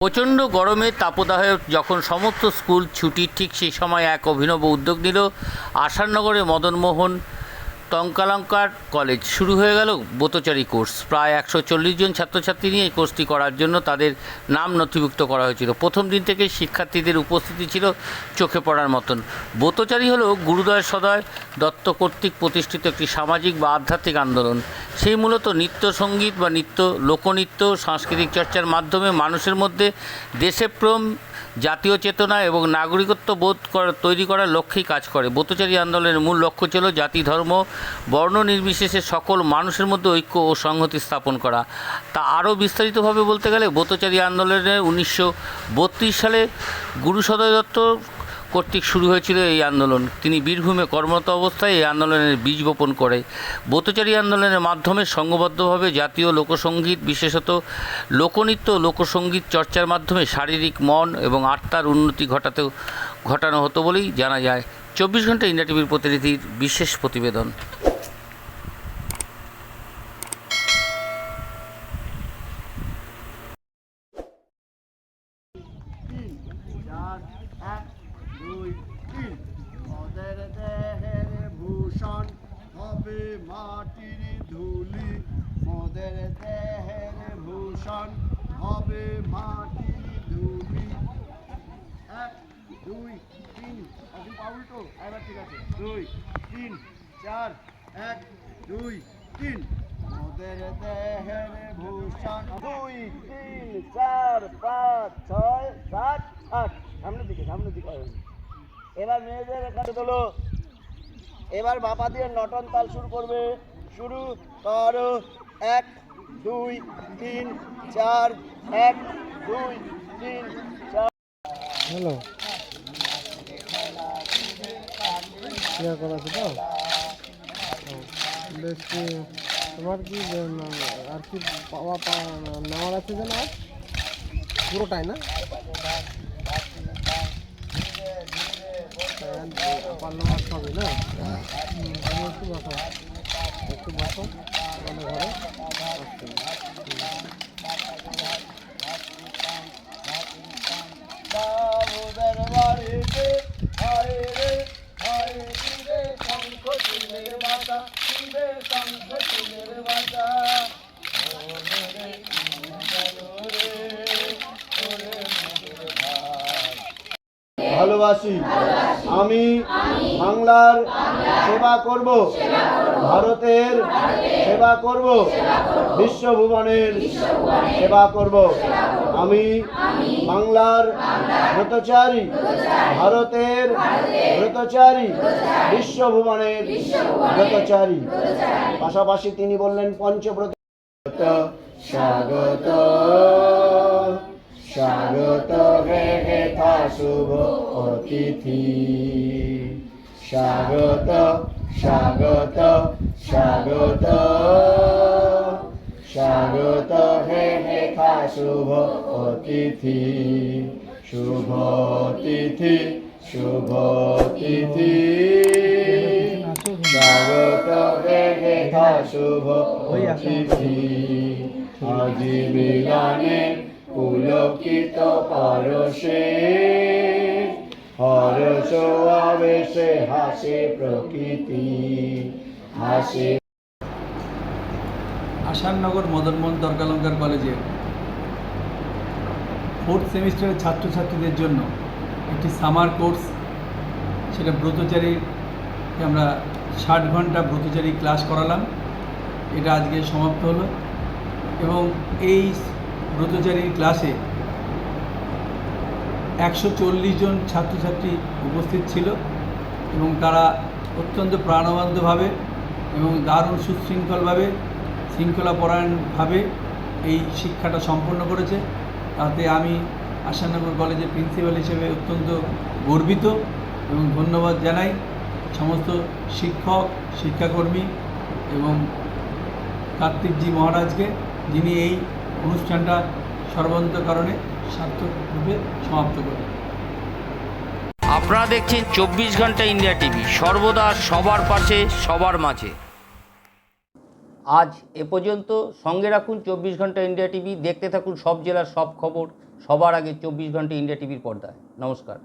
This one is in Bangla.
প্রচণ্ড গরমে তাপদাহে যখন সমস্ত স্কুল ছুটি ঠিক সেই সময় এক অভিনব উদ্যোগ নিল আসাননগরে মদনমোহন টঙ্কালঙ্কার কলেজ শুরু হয়ে গেল বোতচারী কোর্স। প্রায় একশো চল্লিশ জন ছাত্রছাত্রী নিয়ে এই কোর্সটি করার জন্য তাদের নাম নথিভুক্ত করা হয়েছিল। প্রথম দিন থেকে শিক্ষার্থীদের উপস্থিতি ছিল চোখে পড়ার মতন। বোতচারী হলো গুরুদয় সদয় দত্ত কর্তৃক প্রতিষ্ঠিত একটি সামাজিক বা আধ্যাত্মিক আন্দোলন। সেই মূলত নৃত্য সংগীত বা নৃত্য লোকনৃত্য, সাংস্কৃতিক চর্চার মাধ্যমে মানুষের মধ্যে দেশপ্রেম জাতীয় চেতনা এবং নাগরিকত্ব বোধ তৈরি করার লক্ষ্যেই কাজ করে। ব্রতচারী আন্দোলনের মূল লক্ষ্য ছিল জাতি, ধর্ম, বর্ণ নির্বিশেষে সকল মানুষের মধ্যে ঐক্য ও সংহতি স্থাপন করা। তা আরও বিস্তারিতভাবে বলতে গেলে ব্রতচারী আন্দোলনের উনিশশো বত্রিশ সালে গুরু সদয় দত্ত কর্তৃক শুরু হয়েছিল এই আন্দোলন। তিনি বীরভূমে কর্মরত অবস্থায় এই আন্দোলনের বীজ বপন করে। ব্রতচারী আন্দোলনের মাধ্যমে সংঘবদ্ধভাবে জাতীয় লোকসঙ্গীত বিশেষত লোকনৃত্য লোকসঙ্গীত চর্চার মাধ্যমে শারীরিক মন এবং আত্মার উন্নতি ঘটাতেও ঘটানো হতো বলেই জানা যায়। চব্বিশ ঘণ্টা ইন্ডিয়া টিভির প্রতিনিধির বিশেষ প্রতিবেদন। দুই, তিন। ওদের দেহের ভূষণ হবে মাটির ধুলি। মোদের দেহের ভূষণ হবে মাটির ধুলি। এক, দুই, তিন। এখন পা উল্টো, এবার ঠিক আছে। দুই, তিন, চার, এক, দুই, তিন। মোদের দেহের ভূষণ দুই, তিন, চার, পাঁচ, ছয়, সাত, আট। সামনের দিকে সামনের দিকে। এবার মেয়েদের এখানে তোলো। এবার বাবা দিয়ে নটন তাল শুরু করবে। শুরু করো। এক, দুই, তিন, চার, এক, দুই, তিন, চার। হ্যালো। আছে তো? বেশ তোমার কি আর কি পাওয়া, নেওয়ার আছে যেন আর? পুরোটাই না? একটু বসো একটু বসো ঘরে ভালোবাসি। আমি বাংলার সেবা করব। ভারতের সেবা করব। বিশ্বভুবনের সেবা করব। আমি বাংলার ব্রতচারী ভারতের ব্রতচারী বিশ্বভুবনের ব্রতচারী পাশাপাশি তিনি বললেন পঞ্চব্রত স্বাগত স্বাগত হে হেথা শুভ অতিথি। স্বাগত স্বাগত স্বাগত। স্বাগত হে হেথা শুভ অতিথি। শুভ অতিথি শুভ অতিথি। স্বাগত হে হেথা শুভ অতিথি। আজি মিলনে পুলকিত পরশে হরস আবেশে হাসে প্রকৃতি, হাসে। আসাননগর মদনমোহন তর্কালঙ্কার কলেজে ফোর্থ সেমিস্টারের ছাত্রছাত্রীদের জন্য একটি সামার কোর্স সেটা ব্রতচারীর আমরা ষাট ঘণ্টা ব্রতচারী ক্লাস করালাম। এটা আজকে সমাপ্ত হলো। এবং এই ব্রতচারীর ক্লাসে একশো চল্লিশ জন ছাত্রছাত্রী উপস্থিত ছিল এবং তারা অত্যন্ত প্রাণবন্তভাবে এবং দারুণ সুশৃঙ্খলভাবে, শৃঙ্খলাপরায়ণভাবে এই শিক্ষাটা সম্পন্ন করেছে। তাতে আমি আশানগর কলেজের প্রিন্সিপাল হিসেবে অত্যন্ত গর্বিত এবং ধন্যবাদ জানাই সমস্ত শিক্ষক, শিক্ষাকর্মী এবং কার্তিকজি মহারাজকে যিনি এই অনুষ্ঠানটা সর্বান্তকরণে সার্থকভাবে সমাপ্ত করি আপনারা দেখছেন চব্বিশ ঘণ্টা ইন্ডিয়া টিভি। সর্বদা সবার পাশে, সবার মাঝে। আজ এ পর্যন্ত সঙ্গে রাখুন চব্বিশ ঘণ্টা ইন্ডিয়া টিভি। দেখতে থাকুন সব জেলার সব খবর। সবার আগে চব্বিশ ঘণ্টা ইন্ডিয়া টিভির পর্দায়। নমস্কার।